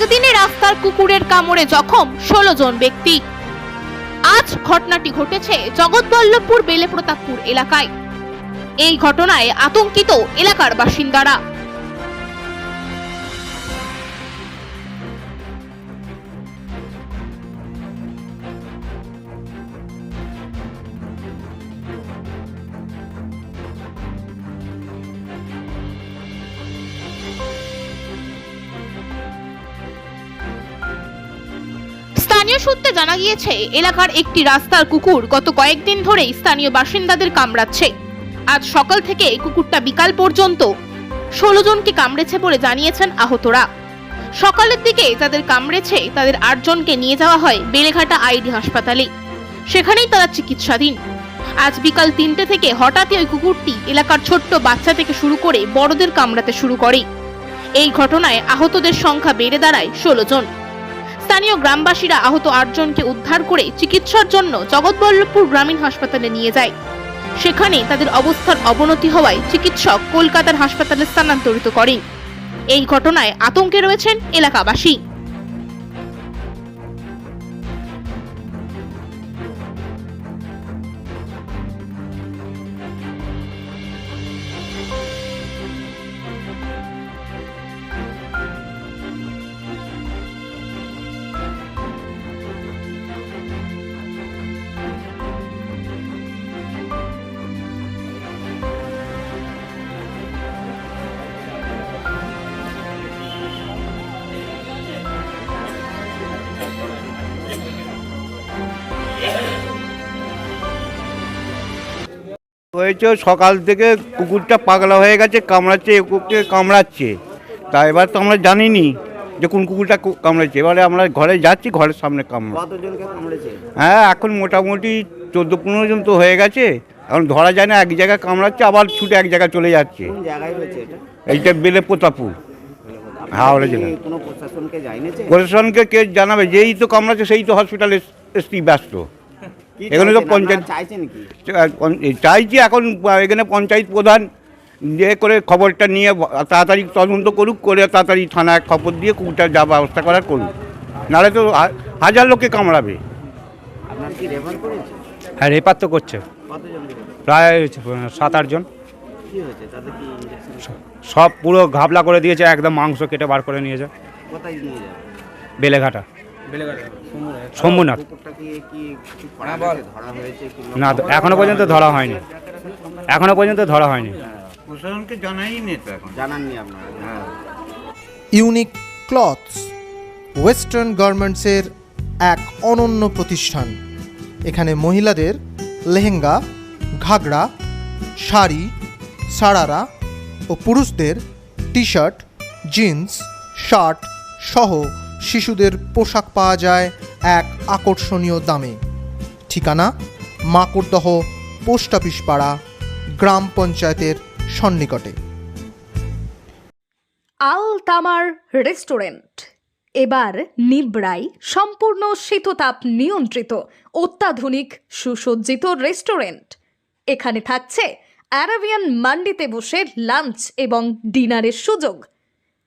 একদিনে রাস্তার কুকুরের কামড়ে জখম ষোলো জন ব্যক্তি। আজ ঘটনাটি ঘটেছে জগৎবল্লভপুর বেলেপ্রতাপপুর এলাকায়। এই ঘটনায় আতঙ্কিত এলাকার বাসিন্দারা। স্থানীয় সূত্রে জানা গিয়েছে, এলাকার একটি রাস্তার কুকুর গত কয়েকদিন ধরেই স্থানীয় বাসিন্দাদের কামড়াচ্ছে। আজ সকাল থেকে কুকুরটা বিকাল পর্যন্ত ষোলো জনকে কামড়েছে বলে জানিয়েছেন আহতরা। সকালের দিকে যাদের কামড়েছে, তাদের আটজনকে নিয়ে যাওয়া হয় বেলেঘাটা আইডি হাসপাতালে। সেখানেই তারা চিকিৎসাধীন। আজ বিকাল তিনটে থেকে হঠাৎই ওই কুকুরটি এলাকার ছোট্ট বাচ্চা থেকে শুরু করে বড়দের কামড়াতে শুরু করে। এই ঘটনায় আহতদের সংখ্যা বেড়ে দাঁড়ায় ষোলো জন। স্থানীয় গ্রামবাসীরা আহত আটজনকে উদ্ধার করে চিকিৎসার জন্য জগৎবল্লভপুর গ্রামীণ হাসপাতালে নিয়ে যায়। সেখানে তাদের অবস্থার অবনতি হওয়ায় চিকিৎসক কলকাতার হাসপাতালে স্থানান্তরিত করেন। এই ঘটনায় আতঙ্কে রয়েছেন এলাকাবাসী। হয়েছে সকাল থেকে কুকুরটা পাগলা হয়ে গেছে কামড়াচ্ছে এ কুকুরকে কামড়াচ্ছে। তা এবার তো আমরা জানিনি যে কোন কুকুরটা কু- কামড়াচ্ছে। এবারে আমরা ঘরে যাচ্ছি ঘরের সামনে কামড়া কতজনকে কামড়েছে? হ্যাঁ এখন মোটামুটি চোদ্দ পনেরো জন তো হয়ে গেছে। এখন ধরা যায় না এক জায়গায় কামড়াচ্ছে আবার ছুটে এক জায়গায় চলে যাচ্ছে। কোন জায়গায় হয়েছে এটা? এইটা বেলে প্রতাপুর হাওড়া আপনি জেলা। কোনো প্রশাসনকে জানিয়েছে? প্রশাসনকে কে জানাবে? যেই তো কামড়াচ্ছে সেই তো হসপিটালে এসপি ব্যস্ত। এখানে তো পঞ্চায়েত- চাইছেন কি? চাইছি এখন এখানে পঞ্চায়েত প্রধান যে করে খবরটা নিয়ে তাড়াতাড়ি তদন্ত করুক করে তাড়াতাড়ি থানায় খবর দিয়ে কুকুরটা যা ব্যবস্থা করার করুক। নাহলে তো হাজার লোককে কামড়াবে। আপনার কি রেফার করেছে হ্যাঁ রেপার তো করছে। প্রায় সাত আটজন কি হয়েছে? তাদের কি ইঞ্জেকশন সব পুরো ঘাবলা করে দিয়েছে একদম মাংস কেটে বার করে নিয়েছে। বেলেঘাটা। শম্ভুনাথ। কি না এখনও পর্যন্ত ধরা হয়নি। এখনও পর্যন্ত ধরা হয়নি। প্রশাসনকে জানাই তো এখন? জানাননি আপনারা। হ্যাঁ। ইউনিক ক্লথস ওয়েস্টার্ন গার্মেন্টসের এক অনন্য প্রতিষ্ঠান। এখানে মহিলাদের লেহেঙ্গা ঘাগরা শাড়ি সারারা ও পুরুষদের টি শার্ট জিন্স শার্ট সহ শিশুদের পোশাক পাওয়া যায় এক আকর্ষণীয় দামে। ঠিকানা? মাকড়দহ, পোস্ট অফিস পাড়া, গ্রাম পঞ্চায়েতের সন্নিকটে। আল তামার রেস্টুরেন্ট। এবার নিবড়াই সম্পূর্ণ শীততাপ নিয়ন্ত্রিত, অত্যাধুনিক, সুসজ্জিত রেস্টুরেন্ট। এখানে থাকছে অ্যারাবিয়ান মান্ডিতে বসে লাঞ্চ এবং ডিনারের সুযোগ।